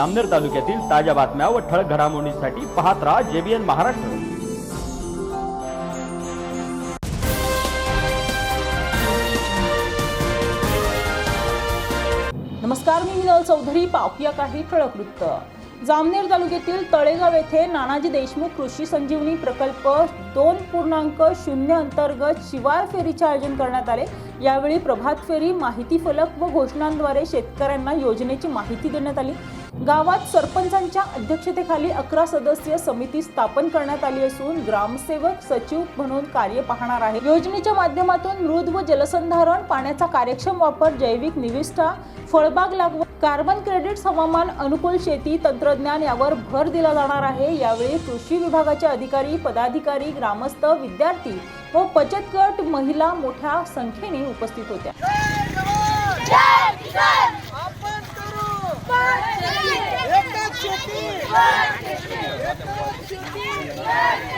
अमनेर तालुक्यातील ताज्या बातम्या व ठळक घडामोडींसाठी पाहत राहा जेबीएन महाराष्ट्र. नमस्कार मी मिनल चौधरी. पाहूया काही ठळक वृत्त. जामनेर तालुक्यातील तळेगाव येथे नानाजी देशमुख कृषी संजीवनी प्रकल्प दोन पूर्णांक शून्य अंतर्गत शिवार फेरीचे आयोजन करण्यात आले. यावेळी प्रभात फेरी माहिती फलक व घोषणांद्वारे शेतकऱ्यांना योजनेची माहिती देण्यात आली. गावात सरपंचांच्या अध्यक्षतेखाली अकरा सदस्यीय समिती स्थापन करण्यात आली असून ग्रामसेवक सचिव म्हणून कार्य पाहणार आहे योजनेच्या माध्यमातून मृद व जलसंधारण पाण्याचा कार्यक्षम वापर जैविक निविष्ठा फळबाग लागवड कार्बन क्रेडिट्स हवामान अनुकूल शेती तंत्रज्ञान यावर भर दिला जाणार आहे. यावेळी कृषी विभागाचे अधिकारी पदाधिकारी ग्रामस्थ विद्यार्थी व बचत गट महिला मोठ्या संख्येने उपस्थित होत्या. शेती एकच